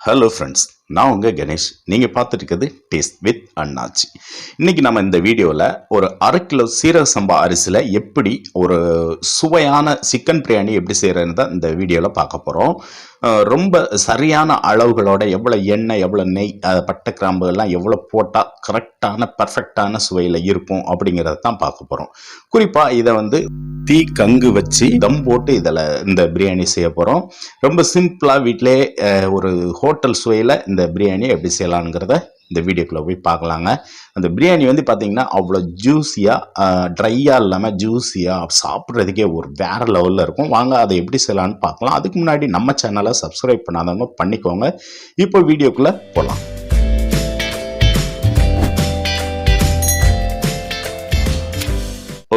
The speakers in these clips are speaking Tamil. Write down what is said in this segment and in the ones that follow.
ஹலோ ஃப்ரெண்ட்ஸ் நான் உங்கள் கணேஷ். நீங்கள் பார்த்துட்டு இருக்கிறது டேஸ்ட் வித் அண்ணாச்சி. இன்னைக்கு நம்ம இந்த வீடியோவில் ஒரு அரை கிலோ சீரக சம்பா அரிசியில் எப்படி ஒரு சுவையான சிக்கன் பிரியாணி எப்படி செய்கிறதுன்னு தான் இந்த வீடியோவில் பார்க்க போகிறோம் ரொம்ப சரியான அளவுகளோட எவ்வளோ எண்ணெய் எவ்வளோ நெய் பட்டை கிராம்பு எல்லாம் எவ்வளோ போட்டால் கரெக்டான பர்ஃபெக்டான சுவையில் இருக்கும் அப்படிங்கிறத தான் பார்க்க போகிறோம் குறிப்பாக இதை வந்து தீ கங்கு வச்சு தம் போட்டு இதில் இந்த பிரியாணி செய்ய போகிறோம் ரொம்ப சிம்பிளாக வீட்டிலே ஒரு ஹோட்டல் சுவையில் இந்த பிரியாணி எப்படி செய்யலாங்கிறத இந்த வீடியோக்குள்ளே போய் பார்க்கலாங்க. அந்த பிரியாணி வந்து பார்த்தீங்கன்னா அவ்வளோ ஜூஸியாக ட்ரையாக இல்லாமல் ஜூஸியாக சாப்பிட்றதுக்கே ஒரு வேறு லெவலில் இருக்கும். வாங்க அதை எப்படி செய்யலான்னு பார்க்கலாம். அதுக்கு முன்னாடி நம்ம சேனலை சப்ஸ்கிரைப் பண்ணாதவங்க பண்ணிக்கோங்க. இப்போ வீடியோக்குள்ளே போகலாம்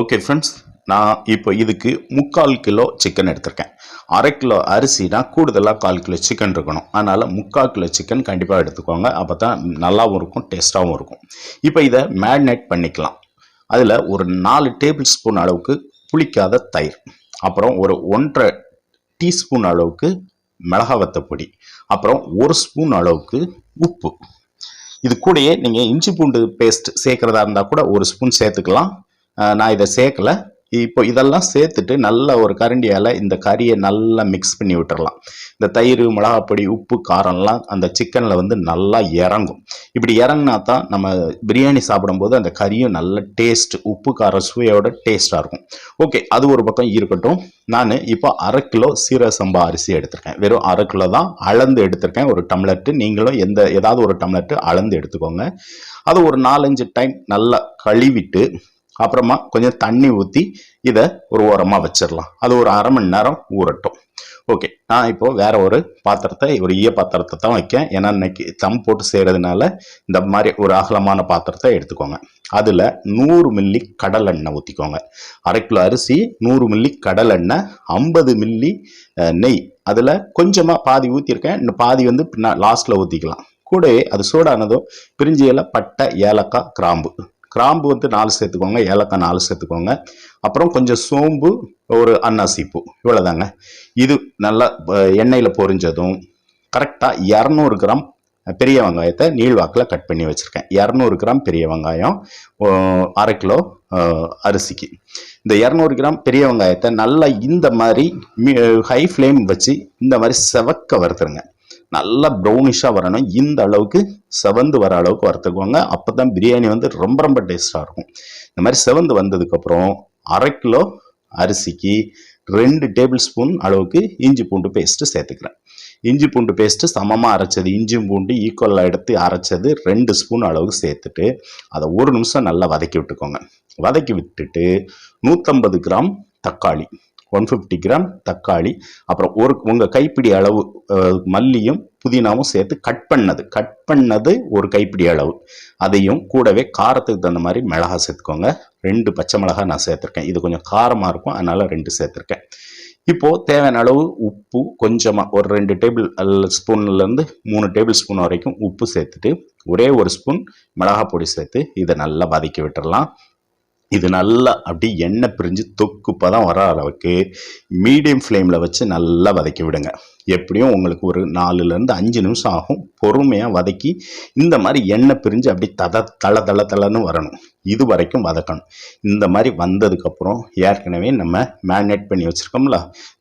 ஓகே ஃப்ரெண்ட்ஸ் நான் இப்போ இதுக்கு முக்கால் கிலோ சிக்கன் எடுத்திருக்கேன். அரை கிலோ அரிசினா கூடுதலாக கால் கிலோ சிக்கன் இருக்கணும். அதனால் முக்கால் கிலோ சிக்கன் கண்டிப்பாக எடுத்துக்கோங்க. அப்போ தான் நல்லாவும் இருக்கும் டேஸ்ட்டாகவும் இருக்கும். இப்போ இதை மேரினேட் பண்ணிக்கலாம். அதில் ஒரு நாலு டேபிள் ஸ்பூன் அளவுக்கு புளிக்காத தயிர். அப்புறம் ஒரு ஒன்றரை டீஸ்பூன் அளவுக்கு மிளகா வத்தப்பொடி. அப்புறம் ஒரு ஸ்பூன் அளவுக்கு உப்பு. இது கூடயே நீங்கள் இஞ்சி பூண்டு பேஸ்ட் சேர்க்குறதா இருந்தால் கூட ஒரு ஸ்பூன் சேர்த்துக்கலாம். நான் இதை சேர்க்கல. இப்போ இதெல்லாம் சேர்த்துட்டு நல்ல ஒரு கரண்டியால் இந்த கறியை நல்லா மிக்ஸ் பண்ணி விட்டுறலாம். இந்த தயிர் மிளகாப்பொடி உப்பு காரம்லாம் அந்த சிக்கனில் வந்து நல்லா இறங்கும். இப்படி இறங்கினா தான் நம்ம பிரியாணி சாப்பிடும்போது அந்த கறியும் நல்ல டேஸ்ட் உப்பு கார சுவையோட டேஸ்ட்டாக இருக்கும். ஓகே அது ஒரு பக்கம் இருக்கட்டும். நான் இப்போ அரை கிலோ சீரக சம்பா அரிசி எடுத்திருக்கேன். வெறும் அரை கிலோ தான் அளந்து எடுத்திருக்கேன். ஒரு டம்ளட்டு நீங்களும் எந்த ஏதாவது ஒரு டம்ளட்டு அளந்து எடுத்துக்கோங்க. அது ஒரு நாலஞ்சு டைம் நல்லா கழுவிட்டு அப்புறமா கொஞ்சம் தண்ணி ஊற்றி இதை ஒரு ஓரமாக வச்சிடலாம் அது ஒரு அரை மணி நேரம் ஊறட்டும். ஓகே நான் இப்போ வேற ஒரு பாத்திரத்தை ஒரு ஈய பாத்திரத்தை தான் வைக்கேன். ஏன்னா இன்னைக்கு தம் போட்டு செய்கிறதுனால இந்த மாதிரி ஒரு அகலமான பாத்திரத்தை எடுத்துக்கோங்க. அதில் நூறு மில்லி கடலெண்ணெய் ஊற்றிக்கோங்க அரை கிலோ அரிசி நூறு மில்லி கடலெண்ணெய் ஐம்பது மில்லி நெய். அதில் கொஞ்சமாக பாதி ஊற்றிருக்கேன் இன்னும் பாதி வந்து பின்னா லாஸ்ட்டில் ஊற்றிக்கலாம் கூடவே அது சூடானதும் பிரிஞ்சியில் பட்டை ஏலக்காய் கிராம்பு. கிராம்பு வந்து நாலு சேர்த்துக்கோங்க ஏலக்காய் நாலு சேர்த்துக்கோங்க. அப்புறம் கொஞ்சம் சோம்பு ஒரு அன்னாசிப்பூ இவ்வளோதாங்க இது நல்லா எண்ணெயில் பொரிஞ்சதும் கரெக்டாக இரநூறு கிராம் பெரிய வெங்காயத்தை நீள்வாக்கில் கட் பண்ணி வச்சுருக்கேன். இரநூறு கிராம் பெரிய வெங்காயம் அரை கிலோ அரிசிக்கு. இந்த இரநூறு கிராம் பெரிய வெங்காயத்தை நல்லா இந்த மாதிரி ஹை ஃப்ளேம் வச்சு இந்த மாதிரி செவக்க வறுத்துருங்க. நல்லா ப்ரௌனிஷாக வரணும். இந்த அளவுக்கு செவந்து வர அளவுக்கு வறுத்துக்குவாங்க அப்போ தான் பிரியாணி வந்து ரொம்ப ரொம்ப டேஸ்ட்டாக இருக்கும். இந்த மாதிரி செவந்து வந்ததுக்கப்புறம் அரை கிலோ அரிசிக்கு ரெண்டு டேபிள் ஸ்பூன் அளவுக்கு இஞ்சி பூண்டு பேஸ்ட்டு சேர்த்துக்கிறேன். இஞ்சி பூண்டு பேஸ்ட்டு சமமாக அரைச்சது இஞ்சி பூண்டு ஈக்குவலாக எடுத்து அரைச்சது ரெண்டு ஸ்பூன் அளவுக்கு சேர்த்துட்டு அதை ஒரு நிமிஷம் நல்லா வதக்கி விட்டுக்கோங்க. வதக்கி விட்டுட்டு நூற்றம்பது கிராம் தக்காளி. ஒன் ஃபிஃப்டி கிராம் தக்காளி அப்புறம் ஒரு உங்கள் கைப்பிடி அளவு மல்லியும் புதினாவும் சேர்த்து கட் பண்ணது. கட் பண்ணது ஒரு கைப்பிடி அளவு. அதையும் கூடவே காரத்துக்கு தகுந்த மாதிரி மிளகா சேர்த்துக்கோங்க. ரெண்டு பச்சை மிளகா நான் சேர்த்துருக்கேன். இது கொஞ்சம் காரமாக இருக்கும். அதனால் ரெண்டு சேர்த்துருக்கேன். இப்போது தேவையான அளவு உப்பு கொஞ்சமாக ஒரு ரெண்டு டேபிள் ஸ்பூன்லேருந்து மூணு டேபிள் ஸ்பூன் வரைக்கும் உப்பு சேர்த்துட்டு ஒரே ஒரு ஸ்பூன் மிளகாப்பொடி சேர்த்து இதை நல்லா வதக்கி விட்டுடலாம் இது நல்லா அப்படி எண்ணெய் பிரிஞ்சு தொக்கு பதம் வர அளவுக்கு மீடியம் ஃப்ளேமில் வச்சு நல்லா வதக்கி விடுங்க. எப்படியும் உங்களுக்கு ஒரு நாலுலேருந்து அஞ்சு நிமிஷம் ஆகும். பொறுமையாக வதக்கி இந்த மாதிரி எண்ணெய் பிரிஞ்சு அப்படி தத தள தள தளன்னு வரணும். இது வரைக்கும் வதக்கணும். இந்த மாதிரி வந்ததுக்கப்புறம் ஏற்கனவே நம்ம மேரினேட் பண்ணி வச்சுருக்கோம்ல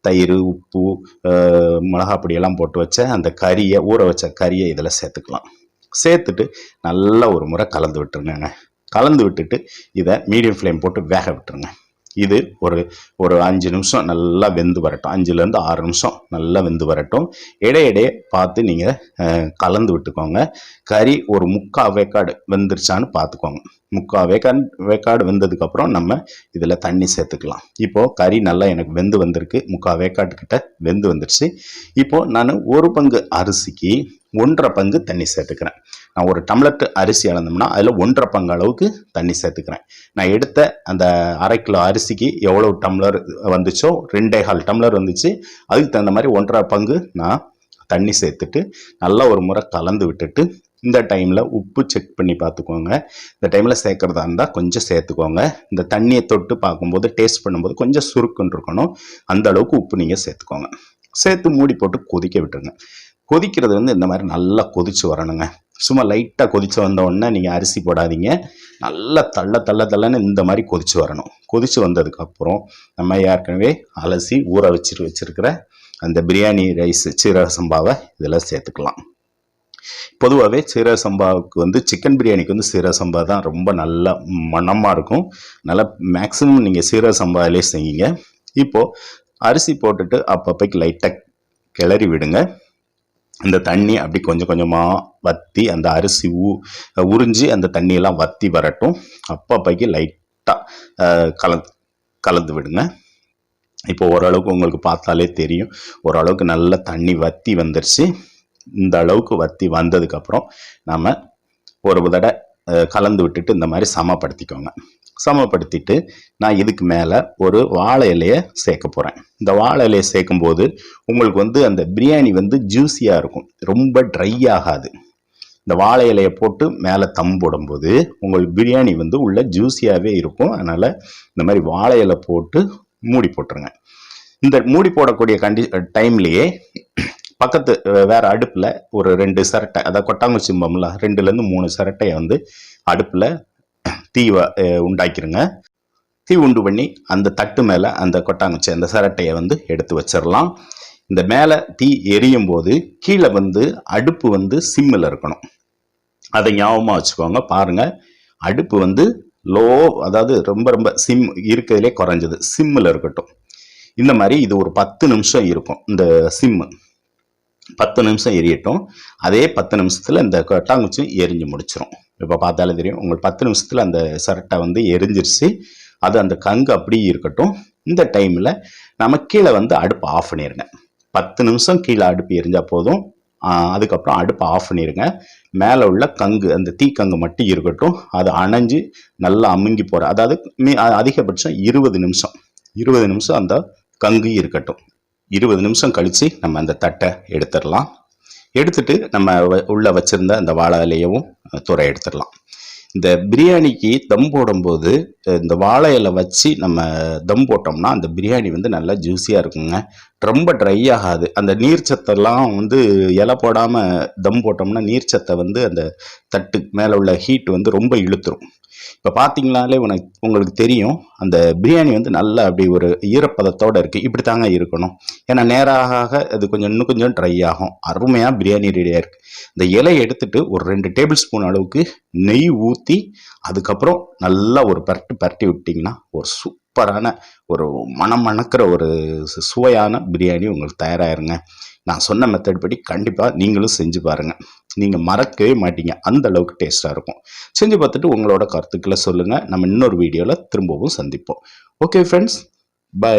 தயிர் உப்பு மிளகா பொடியெல்லாம் போட்டு வச்ச அந்த கறியை ஊற வச்ச கறியை இதில் சேர்த்துக்கலாம். சேர்த்துட்டு நல்லா ஒரு முறை கலந்து விட்டுருங்க கலந்து விட்டுட்டு இதை மீடியம் ஃப்ளேம் போட்டு வேக விட்டுருங்க. இது ஒரு ஒரு அஞ்சு நிமிஷம் நல்லா வெந்து வரட்டும். அஞ்சுலேருந்து ஆறு நிமிஷம் நல்லா வெந்து வரட்டும். இடையிடையே பார்த்து நீங்கள் கலந்து விட்டுக்கோங்க. கறி ஒரு முக்கா வேக்காடு வெந்துருச்சான்னு பார்த்துக்கோங்க. முக்கா வேக்காடு வேக்காடு வெந்ததுக்கப்புறம் நம்ம இதில் தண்ணி சேர்த்துக்கலாம். இப்போது கறி நல்லா எனக்கு வெந்து வந்திருக்கு. முக்கா வேக்காட்டுக்கிட்ட வெந்து வந்துருச்சு. இப்போது நான் ஒரு பங்கு அரிசிக்கு ஒன்றரை பங்கு தண்ணி சேர்த்துக்கிறேன். நான் ஒரு டம்ளர் அரிசி அளந்தோம்னா அதில் ஒன்றரை பங்கு அளவுக்கு தண்ணி சேர்த்துக்கிறேன். நான் எடுத்த அந்த அரை கிலோ அரிசிக்கு எவ்வளோ டம்ளர் வந்துச்சோ ரெண்டே கால் டம்ளர் வந்துச்சு அதுக்கு தகுந்த மாதிரி ஒன்றரை பங்கு நான் தண்ணி சேர்த்துட்டு நல்லா ஒரு முறை கலந்து விட்டுட்டு இந்த டைமில் உப்பு செக் பண்ணி பார்த்துக்கோங்க. இந்த டைமில் சேர்க்குறதா இருந்தால் கொஞ்சம் சேர்த்துக்கோங்க. இந்த தண்ணியை தொட்டு பார்க்கும்போது டேஸ்ட் பண்ணும்போது கொஞ்சம் சுருக்குன்னு இருக்கணும். அந்த அளவுக்கு உப்பு நீங்கள் சேர்த்துக்கோங்க. சேர்த்து மூடி போட்டு கொதிக்க விட்டுருங்க. கொதிக்கிறது வந்து இந்த மாதிரி நல்லா கொதிச்சு வரணுங்க. சும்மா லைட்டாக கொதிச்சு வந்த நீங்கள் அரிசி போடாதீங்க. நல்லா தள்ள தள்ள தள்ளன்னு இந்த மாதிரி கொதிச்சு வரணும். கொதிச்சு வந்ததுக்கப்புறம் நம்ம ஏற்கனவே அலசி ஊற வச்சிரு வச்சிருக்கிற அந்த பிரியாணி ரைஸ் சீரக சம்பாவை இதில் சேர்த்துக்கலாம். பொதுவாகவே சீரக சம்பாவுக்கு வந்து சிக்கன் பிரியாணிக்கு வந்து சீரக சம்பா தான் ரொம்ப நல்ல மணமாக இருக்கும். நல்லா மேக்ஸிமம் நீங்கள் சீரக சம்பாவிலே செய்யுங்க. இப்போது அரிசி போட்டுட்டு அப்பப்போக்கு லைட்டாக கிளறி விடுங்க. அந்த தண்ணி அப்படி கொஞ்சம் கொஞ்சமாக வற்றி அந்த அரிசி ஊ உறிஞ்சி அந்த தண்ணியெல்லாம் வற்றி வரட்டும். அப்பப்போக்கு லைட்டாக கல கலந்து விடுங்க. இப்போ ஓரளவுக்கு உங்களுக்கு பார்த்தாலே தெரியும். ஓரளவுக்கு நல்ல தண்ணி வற்றி வந்துருச்சு. இந்த அளவுக்கு வற்றி வந்ததுக்கப்புறம் நம்ம ஒரு தடவை கலந்து விட்டுட்டு இந்த மாதிரி சமப்படுத்திக்கோங்க. சமப்படுத்திட்டு நான் இதுக்கு மேலே ஒரு வாழை இலையை சேர்க்க போகிறேன் இந்த வாழை இலையை சேர்க்கும்போது உங்களுக்கு வந்து அந்த பிரியாணி வந்து ஜூஸியாக இருக்கும். ரொம்ப ட்ரை ஆகாது. இந்த வாழை இலையை போட்டு மேலே தம் போடும்போது உங்களுக்கு பிரியாணி வந்து உள்ள ஜூஸியாகவே இருக்கும். அதனால் இந்த மாதிரி வாழை இலை போட்டு மூடி போட்டுருங்க. இந்த மூடி போடக்கூடிய கண்டி டைம்லேயே பக்கத்து வேறு வேற அடுப்பில் ஒரு ரெண்டு சரட்டை அதாவது கொட்டாங்குச்சி கொட்டாங்குச்சிம்பம்ல ரெண்டுலேருந்து மூணு சரட்டையை வந்து அடுப்பில் தீவை உண்டாக்கிருங்க. தீ உண்டு பண்ணி அந்த தட்டு மேலே அந்த கொட்டாங்குச்சி அந்த சரட்டையை வந்து எடுத்து வச்சிடலாம் இந்த மேலே தீ எரியும் போது கீழே வந்து அடுப்பு வந்து சிம்மில் இருக்கணும். அதை ஞாபகமாக வச்சுக்கோங்க. பாருங்க. அடுப்பு வந்து லோ அதாவது ரொம்ப ரொம்ப சிம் இருக்கிறதுலே குறைஞ்சது. சிம்மில் இருக்கட்டும். இந்த மாதிரி இது ஒரு பத்து நிமிஷம் இருக்கும் இந்த சிம்மு பத்து நிமிஷம் எரியட்டும். அதே பத்து நிமிஷத்தில் இந்த கொட்டாங்குச்சியும் எரிஞ்சு முடிச்சிடும் இப்போ பார்த்தாலே தெரியும். உங்களுக்கு பத்து நிமிஷத்தில் அந்த சரட்டை வந்து எரிஞ்சிருச்சு. அது அந்த கங்கு அப்படியே இருக்கட்டும். இந்த டைமில் நம்ம கீழே வந்து அடுப்பு ஆஃப் பண்ணிடுங்க பத்து நிமிஷம் கீழே அடுப்பு எரிஞ்சால் போதும். அதுக்கப்புறம் அடுப்பை ஆஃப் பண்ணிடுங்க மேலே உள்ள கங்கு அந்த தீக்கங்கு மட்டும் இருக்கட்டும். அது அணைஞ்சு நல்லா அமுங்கி போகிற அதாவது மீ அதிகபட்சம் இருபது நிமிஷம். இருபது நிமிஷம் அந்த கங்கு இருக்கட்டும். இருபது நிமிஷம் கழித்து நம்ம அந்த தட்டை எடுத்துடலாம். எடுத்துட்டு நம்ம வ- வச்சுருந்த அந்த வாழை இலையவும் துறை எடுத்துடலாம். இந்த பிரியாணிக்கு தம் போடும்போது இந்த வாழை இலை வச்சு நம்ம தம் போட்டோம்னா அந்த பிரியாணி வந்து நல்லா ஜூஸியாக இருக்குங்க. ரொம்ப ட்ரை ஆகாது. அந்த நீர்ச்சத்தெல்லாம் வந்து இலை போடாமல் தம் போட்டோம்னா நீர்ச்சத்தை வந்து அந்த தட்டு மேலே உள்ள ஹீட் வந்து ரொம்ப இழுத்துரும். இப்போ பார்த்தீங்களாலே உனக்கு உங்களுக்கு தெரியும் அந்த பிரியாணி வந்து நல்லா அப்படி ஒரு ஈரப்பதத்தோடு இருக்குது இப்படி தாங்க இருக்கணும். ஏன்னா நேராக ஆக அது கொஞ்சம் இன்னும் கொஞ்சம் ட்ரை ஆகும். அருமையாக பிரியாணி ரெடியாக இருக்குது இந்த இலையை எடுத்துட்டு ஒரு ரெண்டு டேபிள் ஸ்பூன் அளவுக்கு நெய் ஊற்றி அதுக்கப்புறம் நல்லா ஒரு பரட்டு பரட்டி விட்டிங்கன்னா ஒரு சூப்பரான ஒரு மனம் மணக்கிற ஒரு சு- சுவையான பிரியாணி உங்களுக்கு தயாராகிருங்க நான் சொன்ன மெத்தட் படி கண்டிப்பாக நீங்களும் செஞ்சு பாருங்கள் நீங்கள் மறக்கவே மாட்டீங்க. அந்த அளவுக்கு டேஸ்ட்டாக இருக்கும். செஞ்சு பார்த்துட்டு உங்களோட கருத்துக்களை சொல்லுங்கள் நம்ம இன்னொரு வீடியோவில் திரும்பவும் சந்திப்போம். Okay friends by